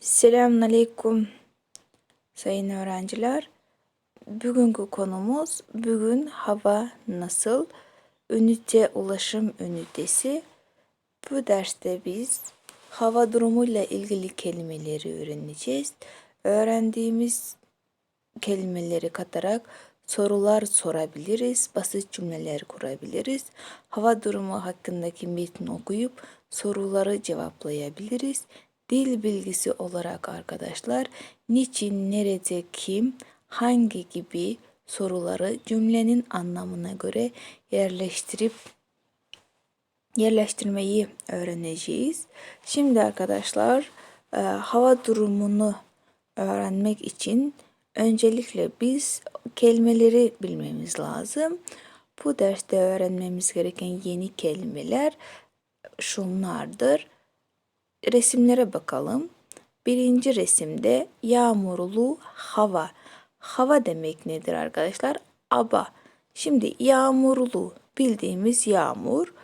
Selamünaleyküm sayın öğrenciler. Bugünkü konumuz bugün hava nasıl? Ünite ulaşım ünitesi. Bu derste biz hava durumuyla ilgili kelimeleri öğreneceğiz. Öğrendiğimiz kelimeleri katarak sorular sorabiliriz, basit cümleler kurabiliriz. Hava durumu hakkındaki metni okuyup soruları cevaplayabiliriz. Dil bilgisi olarak arkadaşlar niçin, nerede, kim, hangi gibi soruları cümlenin anlamına göre yerleştirip yerleştirmeyi öğreneceğiz. Şimdi arkadaşlar e, hava durumunu öğrenmek için öncelikle biz kelimeleri bilmemiz lazım. Bu derste öğrenmemiz gereken yeni kelimeler şunlardır. Resimlere bakalım. Birinci resimde yağmurlu hava. Hava demek nedir arkadaşlar? Aba. Şimdi yağmurlu bildiğimiz yağmur.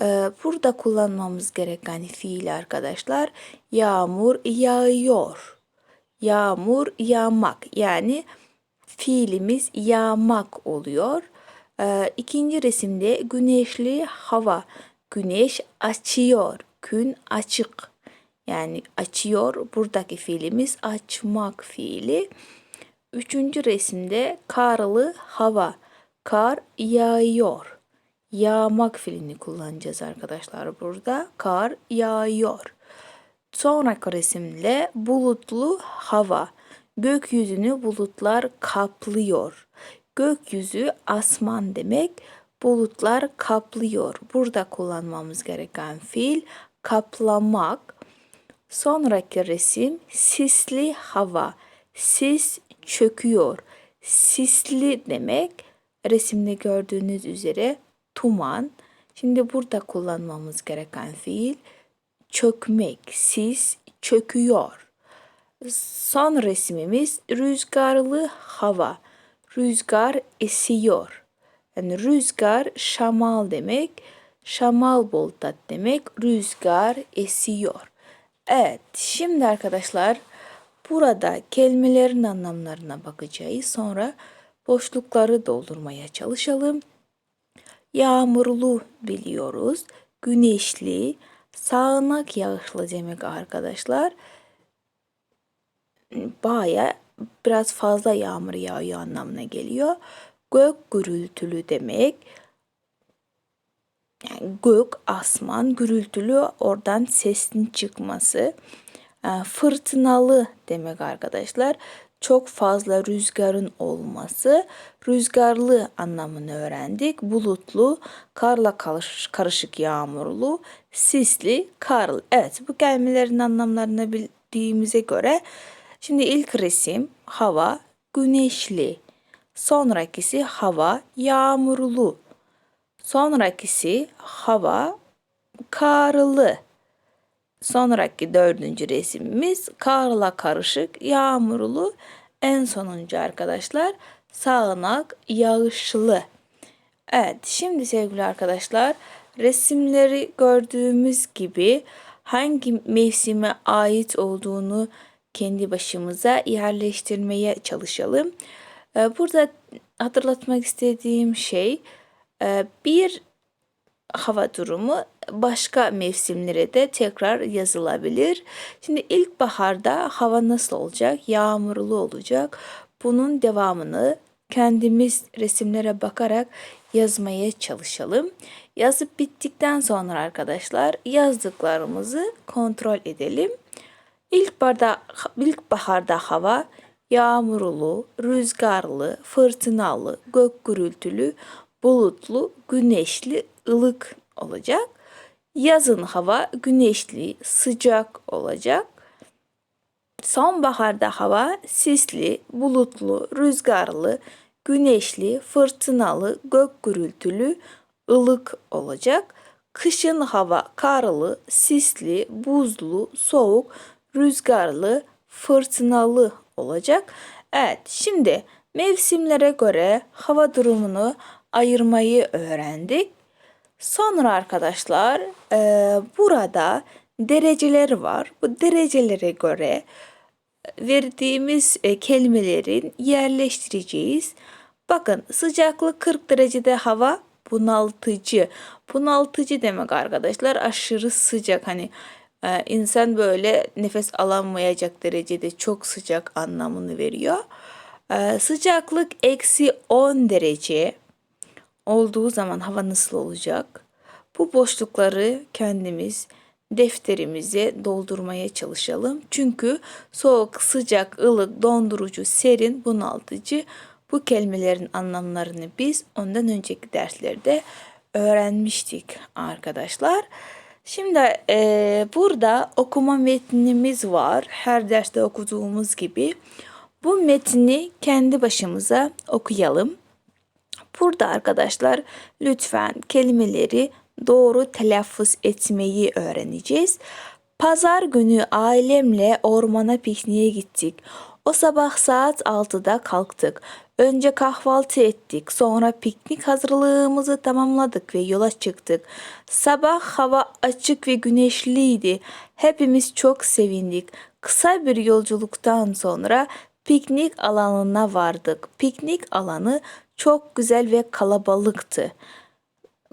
Ee, burada kullanmamız gereken fiil arkadaşlar yağmur yağıyor. Yağmur yağmak yani fiilimiz yağmak oluyor. Ee, ikinci resimde güneşli hava. Güneş açıyor. Gün açık. Yani açıyor. Buradaki fiilimiz açmak fiili. Üçüncü resimde karlı hava. Kar yağıyor. Yağmak fiilini kullanacağız arkadaşlar burada. Kar yağıyor. Sonraki resimle bulutlu hava. Gökyüzünü bulutlar kaplıyor. Gökyüzü asman demek. Bulutlar kaplıyor. Burada kullanmamız gereken fiil kaplamak. Sonraki resim sisli hava. Sis çöküyor. Sisli demek resimde gördüğünüz üzere tuman. Şimdi burada kullanmamız gereken fiil çökmek. Sis çöküyor. Son resmimiz rüzgarlı hava. Rüzgar esiyor. Yani rüzgar şamal demek. Şamal boltat demek. Rüzgar esiyor. Evet, şimdi arkadaşlar burada kelimelerin anlamlarına bakacağız. Sonra boşlukları doldurmaya çalışalım. Yağmurlu biliyoruz. Güneşli, sağanak yağışlı demek arkadaşlar. Baya biraz fazla yağmur yağıyor anlamına geliyor. Gök gürültülü demek. Yani gök, asman, gürültülü oradan sesin çıkması. Fırtınalı demek arkadaşlar. Çok fazla rüzgarın olması. Rüzgarlı anlamını öğrendik. Bulutlu, karla karışık yağmurlu, sisli, karlı. Evet bu kelimelerin anlamlarını bildiğimize göre şimdi ilk resim hava güneşli. Sonrakisi hava yağmurlu. Sonrakisi hava karlı. Sonraki dördüncü resimimiz karla karışık yağmurlu. En sonuncu arkadaşlar sağanak yağışlı. Evet şimdi sevgili arkadaşlar resimleri gördüğümüz gibi hangi mevsime ait olduğunu kendi başımıza yerleştirmeye çalışalım. Burada hatırlatmak istediğim şey bir hava durumu başka mevsimlere de tekrar yazılabilir. Şimdi ilkbaharda hava nasıl olacak? Yağmurlu olacak. Bunun devamını kendimiz resimlere bakarak yazmaya çalışalım. Yazıp bittikten sonra arkadaşlar yazdıklarımızı kontrol edelim. İlkbaharda, ilkbaharda hava yağmurlu, rüzgarlı, fırtınalı, gök gürültülü, bulutlu, güneşli, ılık olacak. Yazın hava güneşli, sıcak olacak. Sonbaharda hava sisli, bulutlu, rüzgarlı, güneşli, fırtınalı, gök gürültülü, ılık olacak. Kışın hava karlı, sisli, buzlu, soğuk, rüzgarlı, fırtınalı olacak. Evet, şimdi mevsimlere göre hava durumunu ayırmayı öğrendik. Sonra arkadaşlar e, burada dereceleri var. Bu derecelere göre verdiğimiz e, kelimelerin yerleştireceğiz. Bakın sıcaklık 40 derecede hava bunaltıcı. Bunaltıcı demek arkadaşlar aşırı sıcak hani e, insan böyle nefes alamayacak derecede çok sıcak anlamını veriyor. E, sıcaklık eksi 10 derece olduğu zaman hava nasıl olacak? Bu boşlukları kendimiz defterimize doldurmaya çalışalım. Çünkü soğuk, sıcak, ılık, dondurucu, serin, bunaltıcı bu kelimelerin anlamlarını biz ondan önceki derslerde öğrenmiştik arkadaşlar. Şimdi e, burada okuma metnimiz var. Her derste okuduğumuz gibi. Bu metni kendi başımıza okuyalım. Burada arkadaşlar lütfen kelimeleri doğru telaffuz etmeyi öğreneceğiz. Pazar günü ailemle ormana pikniğe gittik. O sabah saat 6'da kalktık. Önce kahvaltı ettik. Sonra piknik hazırlığımızı tamamladık ve yola çıktık. Sabah hava açık ve güneşliydi. Hepimiz çok sevindik. Kısa bir yolculuktan sonra piknik alanına vardık. Piknik alanı çok güzel ve kalabalıktı.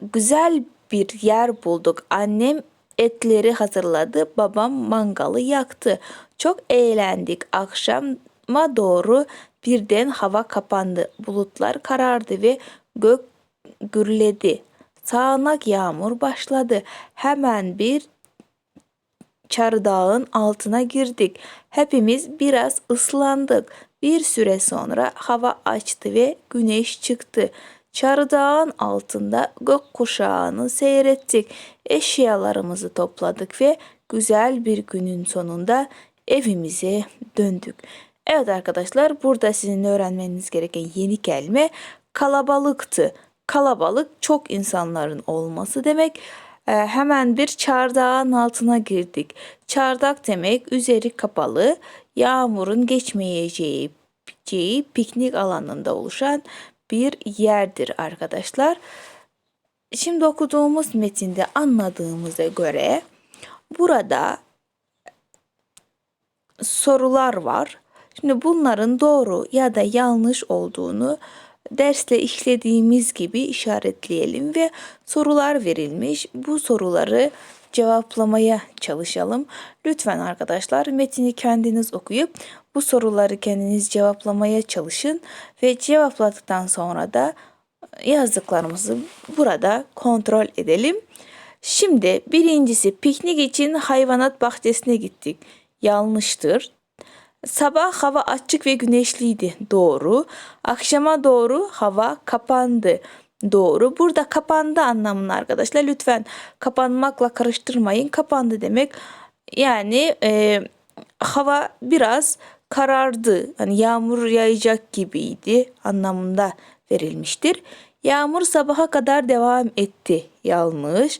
Güzel bir yer bulduk. Annem etleri hazırladı. Babam mangalı yaktı. Çok eğlendik. Akşama doğru birden hava kapandı. Bulutlar karardı ve gök gürledi. Sağanak yağmur başladı. Hemen bir çardağın altına girdik. Hepimiz biraz ıslandık. Bir süre sonra hava açtı ve güneş çıktı. Çardağın altında gök kuşağını seyrettik. Eşyalarımızı topladık ve güzel bir günün sonunda evimize döndük. Evet arkadaşlar burada sizin öğrenmeniz gereken yeni kelime kalabalıktı. Kalabalık çok insanların olması demek. Ee, hemen bir çardağın altına girdik. Çardak demek üzeri kapalı, yağmurun geçmeyeceği piknik alanında oluşan bir yerdir arkadaşlar. Şimdi okuduğumuz metinde anladığımıza göre burada sorular var. Şimdi bunların doğru ya da yanlış olduğunu dersle işlediğimiz gibi işaretleyelim ve sorular verilmiş. Bu soruları cevaplamaya çalışalım. Lütfen arkadaşlar metini kendiniz okuyup bu soruları kendiniz cevaplamaya çalışın ve cevapladıktan sonra da yazdıklarımızı burada kontrol edelim. Şimdi birincisi piknik için hayvanat bahçesine gittik. Yanlıştır. Sabah hava açık ve güneşliydi. Doğru. Akşama doğru hava kapandı. Doğru. Burada kapandı anlamını arkadaşlar. Lütfen kapanmakla karıştırmayın. Kapandı demek yani e, hava biraz karardı. Hani yağmur yağacak gibiydi anlamında verilmiştir. Yağmur sabaha kadar devam etti. Yanlış.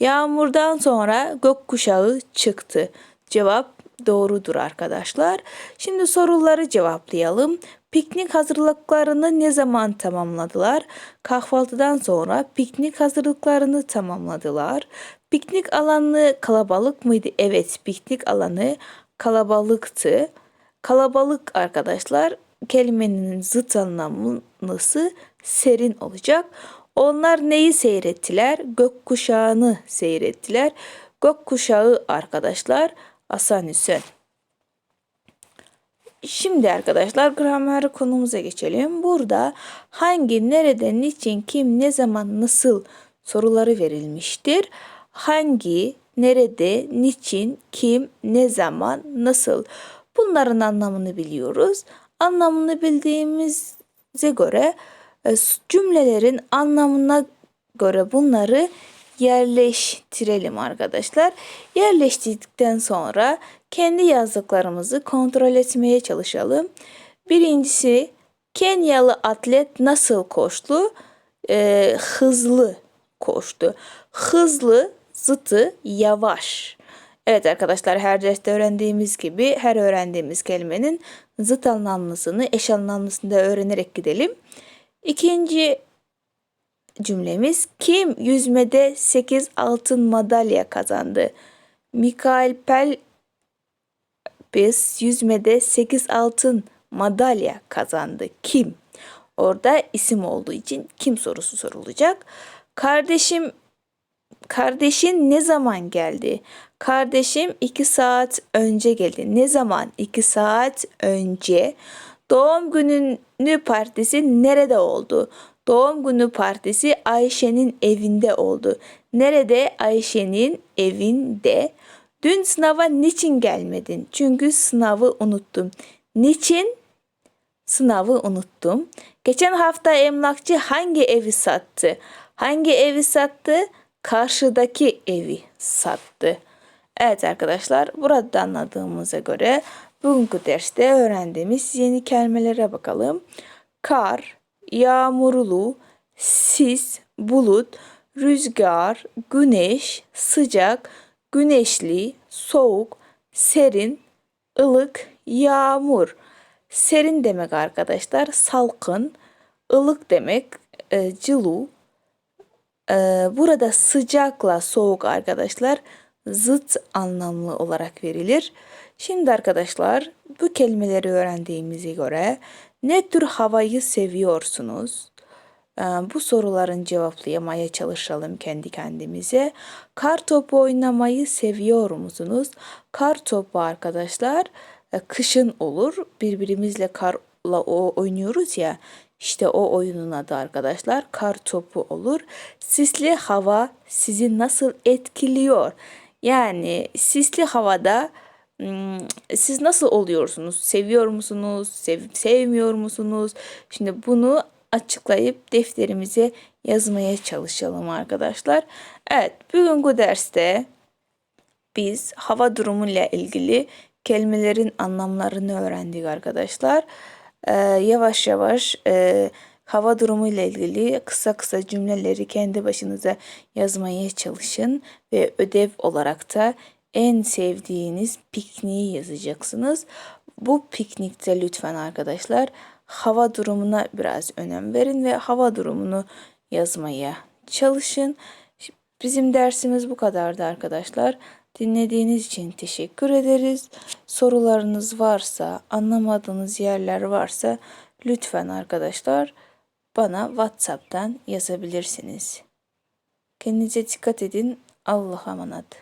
Yağmurdan sonra gökkuşağı çıktı. Cevap doğrudur arkadaşlar. Şimdi soruları cevaplayalım. Piknik hazırlıklarını ne zaman tamamladılar? Kahvaltıdan sonra piknik hazırlıklarını tamamladılar. Piknik alanı kalabalık mıydı? Evet, piknik alanı kalabalıktı. Kalabalık arkadaşlar kelimenin zıt anlamlısı serin olacak. Onlar neyi seyrettiler? Gökkuşağını seyrettiler. Gökkuşağı arkadaşlar asansör. Şimdi arkadaşlar gramer konumuza geçelim. Burada hangi, nerede, niçin, kim, ne zaman, nasıl soruları verilmiştir. Hangi, nerede, niçin, kim, ne zaman, nasıl bunların anlamını biliyoruz. Anlamını bildiğimize göre e, cümlelerin anlamına göre bunları yerleştirelim arkadaşlar. Yerleştirdikten sonra kendi yazdıklarımızı kontrol etmeye çalışalım. Birincisi Kenyalı atlet nasıl koştu? Ee, hızlı koştu. Hızlı zıtı yavaş. Evet arkadaşlar her derste öğrendiğimiz gibi her öğrendiğimiz kelimenin zıt anlamlısını, eş anlamlısını da öğrenerek gidelim. İkinci cümlemiz kim yüzmede 8 altın madalya kazandı? Mikael Phelps yüzmede 8 altın madalya kazandı. Kim? Orada isim olduğu için kim sorusu sorulacak. Kardeşim Kardeşin ne zaman geldi? Kardeşim iki saat önce geldi. Ne zaman? İki saat önce. Doğum günü partisi nerede oldu? Doğum günü partisi Ayşe'nin evinde oldu. Nerede? Ayşe'nin evinde. Dün sınava niçin gelmedin? Çünkü sınavı unuttum. Niçin? Sınavı unuttum. Geçen hafta emlakçı hangi evi sattı? Hangi evi sattı? Karşıdaki evi sattı. Evet arkadaşlar burada anladığımıza göre bugünkü derste öğrendiğimiz yeni kelimelere bakalım. Kar, yağmurlu, sis, bulut, rüzgar, güneş, sıcak, güneşli, soğuk, serin, ılık, yağmur. Serin demek arkadaşlar salkın, ılık demek e, cılu. E, burada sıcakla soğuk arkadaşlar zıt anlamlı olarak verilir. Şimdi arkadaşlar bu kelimeleri öğrendiğimize göre ne tür havayı seviyorsunuz? E, bu soruların cevaplayamaya çalışalım kendi kendimize. Kar topu oynamayı seviyor musunuz? Kar topu arkadaşlar e, kışın olur. Birbirimizle karla oynuyoruz ya. İşte o oyunun adı arkadaşlar kar topu olur. Sisli hava sizi nasıl etkiliyor? Yani sisli havada siz nasıl oluyorsunuz? Seviyor musunuz? Sev sevmiyor musunuz? Şimdi bunu açıklayıp defterimize yazmaya çalışalım arkadaşlar. Evet, bugünkü derste biz hava durumuyla ilgili kelimelerin anlamlarını öğrendik arkadaşlar. Ee, yavaş yavaş e, hava durumuyla ilgili kısa kısa cümleleri kendi başınıza yazmaya çalışın ve ödev olarak da en sevdiğiniz pikniği yazacaksınız. Bu piknikte lütfen arkadaşlar hava durumuna biraz önem verin ve hava durumunu yazmaya çalışın. Bizim dersimiz bu kadardı arkadaşlar. Dinlediğiniz için teşekkür ederiz. Sorularınız varsa, anlamadığınız yerler varsa lütfen arkadaşlar bana WhatsApp'tan yazabilirsiniz. Kendinize dikkat edin. Allah'a emanet.